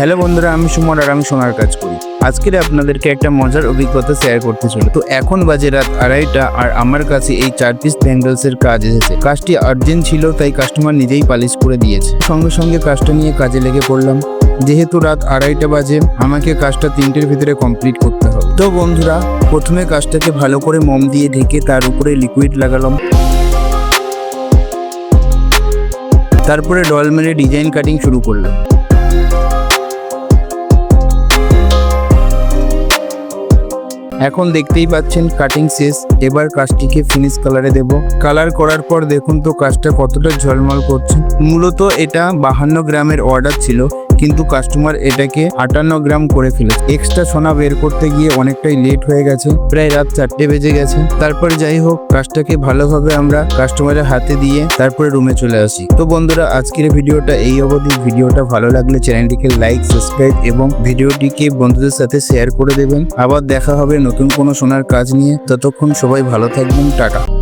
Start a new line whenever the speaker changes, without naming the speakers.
Hello বন্ধুরা, আমি সুমন আর আমি সোনার কাজ করি। আজকের আপনাদেরকে একটা মজার অভিজ্ঞতা শেয়ার করতে চলে। তো এখন বাজে রাত আড়াইটা আর আমার কাছে এই চার পিস ব্যাঙ্গলসের কাজ এসেছে। কাজটি আর্জেন্ট ছিল, তাই কাস্টমার নিজেই পালিশ করে দিয়েছে। সঙ্গে সঙ্গে কাজটা নিয়ে কাজে লেগে পড়লাম। যেহেতু রাত আড়াইটা বাজে, আমাকে কাজটা তিনটের ভিতরে কমপ্লিট করতে হবে। তো বন্ধুরা, প্রথমে কাজটাকে ভালো করে মোম দিয়ে ঢেকে তার উপরে লিকুইড লাগালাম। তারপরে ডল মেরে ডিজাইন কাটিং শুরু করলাম। এখন দেখতেই পাচ্ছেন কাটিং শেষ। এবার কাজটিকে ফিনিশ কালারে দেব। কালার করার পর দেখুন তো কাজটা কতটা ঝলমল করছে। মূলত এটা বাহান্ন গ্রামের অর্ডার ছিল। কিন্তু কাস্টমার এটাকে আটান্ন গ্রাম করে ফেলেছে। এক্সট্রা সোনা বের করতে গিয়ে অনেকটাই লেট হয়ে গেছে, প্রায় রাত চারটে বেজে গেছে। তারপর যাই হোক, কাজটাকে ভালোভাবে আমরা কাস্টমারের হাতে দিয়ে তারপরে রুমে চলে আসি। তো বন্ধুরা, আজকের ভিডিওটা এই অবধি। ভিডিওটা ভালো লাগলে চ্যানেলটিকে লাইক সাবস্ক্রাইব এবং ভিডিওটিকে বন্ধুদের সাথে শেয়ার করে দেবেন। আবার দেখা হবে নতুন কোনো সোনার কাজ নিয়ে। ততক্ষণ সবাই ভালো থাকবেন। টাটা।